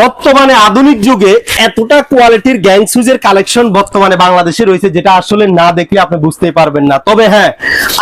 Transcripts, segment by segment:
বর্তমানে আধুনিক যুগে এতটা কোয়ালিটির গ্যাং সুজের কালেকশন বর্তমানে বাংলাদেশে রয়েছে যেটা আসলে না দেখলে আপনি বুঝতেই পারবেন না। তবে হ্যাঁ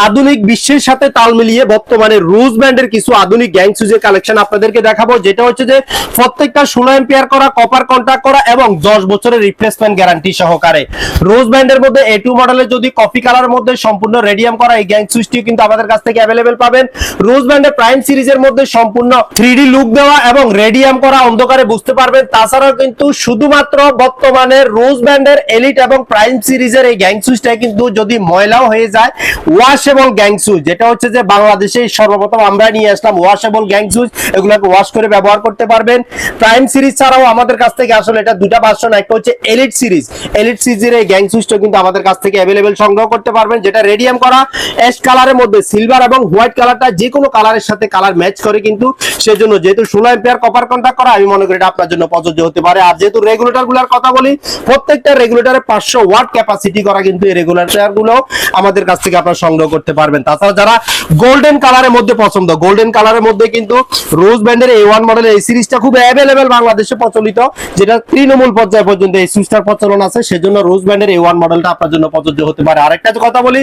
আধুনিক বিশ্বের সাথে তাল মিলিয়ে বর্তমানে রোজ ব্যান্ডের কিছু আধুনিক গ্যাং সুজের কালেকশন আপনাদেরকে দেখাবো, যেটা হচ্ছে যে প্রত্যেকটা ষোলো এম্পিয়ার করা কপার কন্ট্যাক্ট করা এবং দশ বছরের রিপ্লেসমেন্ট গ্যারান্টি সহকারে। রোজ ব্যান্ডের মধ্যে এ টু মডেলের যদি কফি কালার মধ্যে সম্পূর্ণ রেডিয়াম করা এই গ্যাং সুইচটি কিন্তু আমাদের কাছ থেকে অ্যাভেলেবেল পাবেন। রোজ ব্যান্ডের প্রাইম সিরিজের মধ্যে সম্পূর্ণ থ্রি লুক দেওয়া এবং রেডিয়াম করা অন্ধকারে বুঝতে পারবেন। তাছাড়াও কিন্তু শুধুমাত্র বর্তমানে রোজ ব্যান্ডের এলিট এবং প্রাইম সিরিজের এই গ্যাং সুইচটা কিন্তু যদি ময়লাও হয়ে যায় ওয়াশেবল গ্যাং সুইচ যেটা হচ্ছে যে বাংলাদেশে সর্বপ্রথম আমরা নিয়ে আসলাম ওয়াশেবল গ্যাং সুইচ এগুলোকে ওয়াশ করে ব্যবহার করতে পারবেন। প্রাইম সিরিজ ছাড়াও আমাদের কাছ থেকে আসলে এটা দুটা ভার্সন একটা হচ্ছে এলিট সিরিজ। এলিট সিরিজের এই গ্যাং সুইচটা কিন্তু আমাদের কাছ থেকে অ্যাভেলেবেল সংগ্রহ করতে পারবেন, যেটা রেডিয়াম করা অ্যাশ কালারের মধ্যে সিলভার এবং হোয়াইট কালারটা যে কোনো কালারের সাথে কালার ম্যাচ করে কিন্তু, সেজন্য যেহেতু ষোলো এম্পিয়ার কপার কন্ট্যাক্ট করা, আমি মনে করি এটা আপনার জন্য প্রযোজ্য হতে পারে। আর যেহেতু রেগুলেটরগুলার কথা বলি, প্রত্যেকটা রেগুলেটরে পাঁচশো ওয়াট ক্যাপাসিটি করা কিন্তু এই রেগুলেটরগুলো আমাদের কাছ থেকে আপনারা সংগ্রহ করতে পারবেন। তাছাড়া যারা গোল্ডেন কালারের মধ্যে পছন্দ গোল্ডেন কালারের মধ্যে কিন্তু রোজ ব্যান্ডের এ ওয়ান মডেলের এই সিরিজটা খুব অ্যাভেলেবেল বাংলাদেশে প্রচলিত, যেটা তৃণমূল পর্যায়ে পর্যন্ত এই সুইচটার প্রচলন আছে। সেজন্য রোজ ব্যান্ডের এ ওয়ান মডেলটা আপনার জন্য প্রযোজ্য হতে পারে। আরেকটা কথা বলি,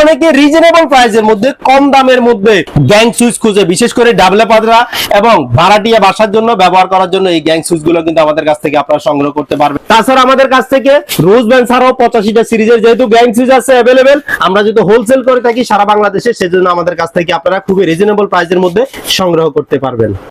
অনেকে রিজনেবল প্রাইসের মধ্যে কম দামের মধ্যে গ্যাং সুইচ খুঁজে, বিশেষ করে ডাবলে পাদরা এবং ভাড়াটিয়া বাসার জন্য ব্যবহার করার জন্য এই গ্যাং সুইচগুলো কিন্তু আমাদের কাছ থেকে আপনারা সংগ্রহ করতে পারবেন। তাছাড়া আমাদের কাছ থেকে রোজ ব্যান্ড ছাড়াও পঁচাশিটা সিরিজের যেহেতু গ্যাং সুইচ আছে অ্যাভেলেবেল আমরা যেহেতু হোলসেল করে থাকি, সারা বাংলাদেশে, সেজন্য আমাদের কাছ থেকে আপনারা খুবই রিজনেবল প্রাইসের মধ্যে সংগ্রহ করতে পারবেন।